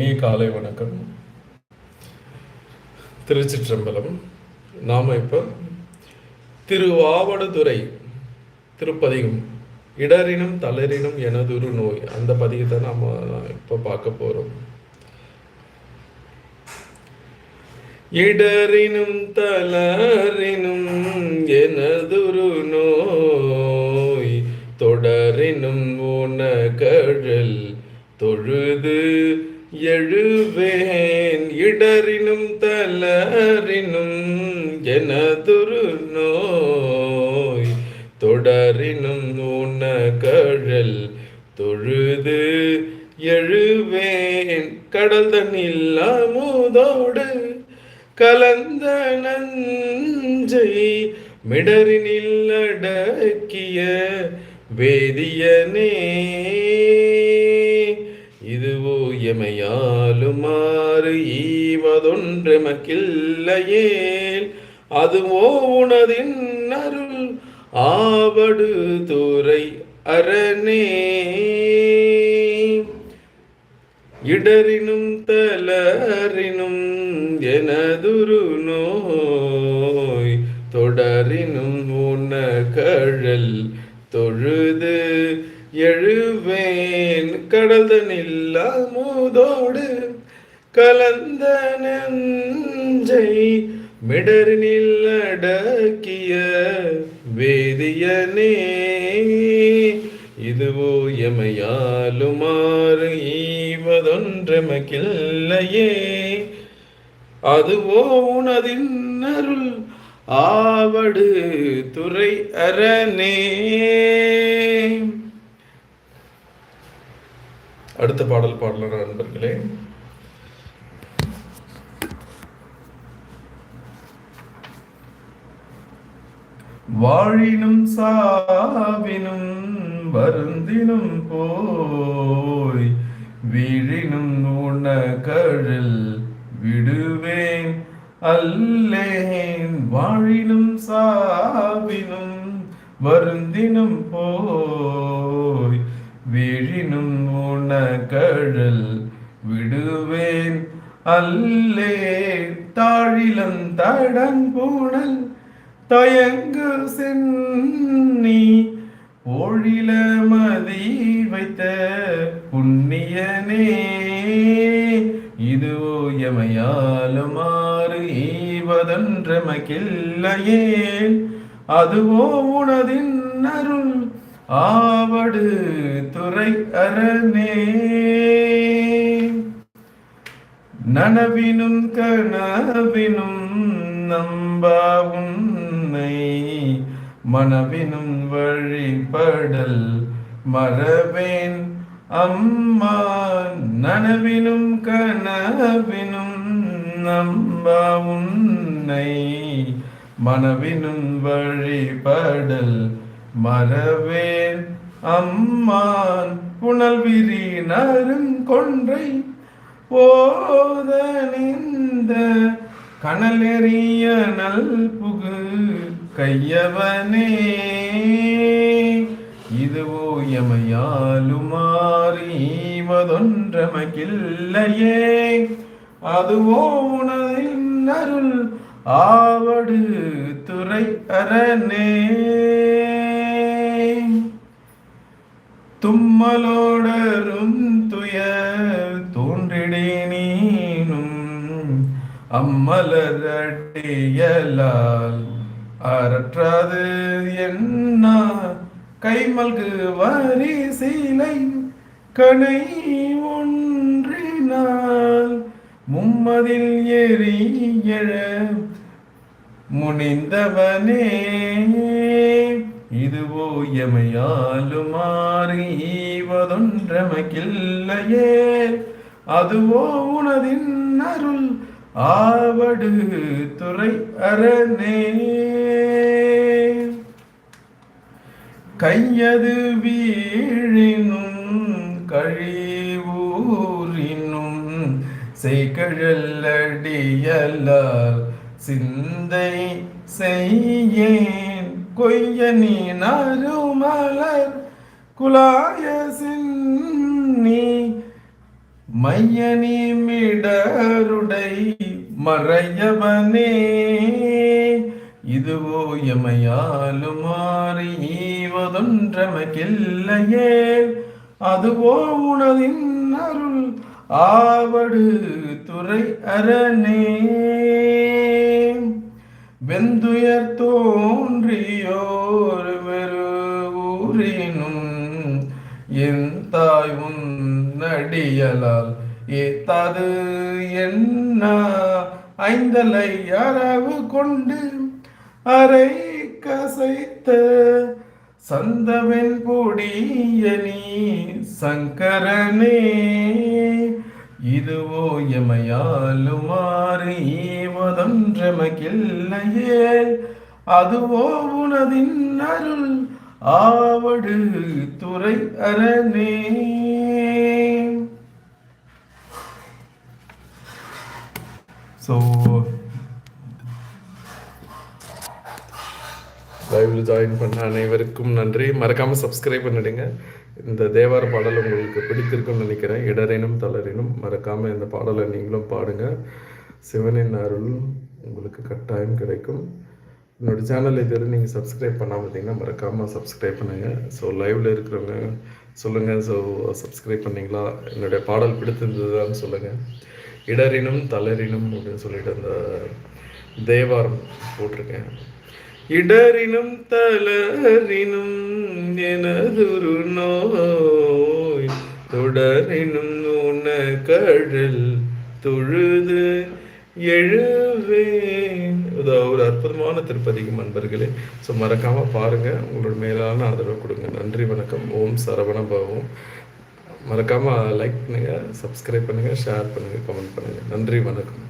இனிய காலை வணக்கம். திருச்சிற்றம்பலம். நாம் இப்போ திருவாவடுதுறை திருப்பதிகம் இடரினும் தளரினும் எனதுரு நோய். அந்த பதிகத்தை நாம் இப்போ பார்க்க போகிறோம் இடரினும் தளரினும் எனதுரு நோய். தொடரினும் உன கழல் தொழுது எழுவேன் இடரினும் தளரினும் எனதுரு நோய் தொடரினும் உனகழல் தொழுது எழுவேன். கடல் தண்ணில் அமுதோடு கலந்த நஞ்சை மிடரினில் அடக்கிய வேதியனே இதுவோ ஈவதொன்று மக்கில்லையேல் அதுவோ உனதின் அருள் ஆவடு துறை அரணே. இடரினும் தளரினும் எனதுரு நோய் தொடரினும் உன கழல் கலந்த நெஞ்சை மிடரினில் அடக்கிய வேதியனே இதுவோ எமையாலுமாறு ஈவதொன்றமக்கில்லையே. அதுவோ உனதின்னருள் ஆவடு துறை அரணே அடுத்த பாடல் பாடலாம் நண்பர்களே வாழினும் சாவினும் வருந்தினும் போய் வீழினும் உண கழல் விடுவேன் அல்லேன். வாழினும் சாவினும் வருந்தினும் போய் வீழினும் உண கழல் விடுவேன் அல்லே தாழிலம் தடன் பூணல் தயங்கு சென்னி ஒழில மதி வைத்த புண்ணியனே இதுவோ எமையாலுமாறு ஈவதன்றமக்கில்லையே அதுவோ உனதின் அருள் ஆவடு துறை அரணே. நனவினும் கனவினும் நம்பாவும் உன்னை மனவினும் வழிபடல் மறவேன் அம்மா நனவினும் கனவினும் நம்பா உன்னை. மனவினும் வழிபடல் மறவேன் அம்மான் புனல் விரி நருங்கொன்றை போத நின்ற கனலெறிய நல் புகு கையவனே. இதுவோ எமையாலுமாறிவதொன்றமகில்லையே அதுவோ உனதின் அருள் ஆவடு துறை அரணே தும்மலோடரும் துய தோன்றிடே அம்மலரட்டியலால் அறற்றாது என்ன? கைமல்கு வரி சீலை கணை ஒன்றினால் மும்மதில் எரிய முனிந்தவனே. இதுவோ எமையாலுமாறு ஈவதொன்றமக்கில்லையே அதுவோ உனதின் அருள் ஆவடு துறை அரணே. கையது வீழினும் கழிவூரினும் செய்கழல்லடியலால் சிந்தை செய்யேன். கொய்ய நீ நறுமலர் குலாய சின்னி மையனிமிடருடை மறையவனே. இதுவோ எமையாலும் மாறி ஈவதொன்றமக்கில்லையே அதுவோ உனதின் அருள் ஆவடு துறை அரணே. வெந்துயர் தோன்றியோர் வெறு ஊரினும் என் தாய் உன் நடியலால் ஏத்தாது என்ன? ஐந்தலை அரவு கொண்டு அரை கசைத்த சந்தவன் பொடியனி சங்கரனே. இதுவோ எமையாலுமாறு ஈவதொன்றமக்கில்லையே. அதுவோ உனதின் அருள் ஆவடு துறை அரணே. ஸோ லைவில் ஜாயின் பண்ண அனைவருக்கும் நன்றி. மறக்காமல் சப்ஸ்கிரைப் பண்ணிடுங்க. இந்த தேவார பாடல் உங்களுக்கு பிடித்திருக்கும்னு நினைக்கிறேன். இடரினும் தளரினும் மறக்காமல் இந்த பாடலை நீங்களும் பாடுங்கள் சிவனின் அருள் உங்களுக்கு கட்டாயம் கிடைக்கும். என்னோடய சேனல் இது நீங்கள் சப்ஸ்கிரைப் பண்ணாமல் இருந்தீங்கன்னா மறக்காமல் சப்ஸ்கிரைப் பண்ணுங்கள் ஸோ லைவில் இருக்கிறவங்க சொல்லுங்கள் ஸோ சப்ஸ்கிரைப் பண்ணீங்களா? என்னுடைய பாடல் பிடித்திருந்ததுன்னு சொல்லுங்கள் இடரினும் தளரினும் அப்படின்னு சொல்லிட்டு அந்த தேவாரம் போட்டிருக்கேன். இடரினும் தளரினும் எனதுரு நோய் தொடரினும் உன கடல் தொழுது எழுவேன். ஒரு அற்புதமான திருப்பதிக்கும் அன்பர்களே ஸோ மறக்காமல் பாருங்கள் உங்களோட மேலான ஆதரவு கொடுங்க. நன்றி வணக்கம். ஓம் சரவண பவம். மறக்காமல் லைக் பண்ணுங்கள் சப்ஸ்கிரைப் பண்ணுங்கள் ஷேர் பண்ணுங்கள் கமெண்ட் பண்ணுங்கள் நன்றி வணக்கம்.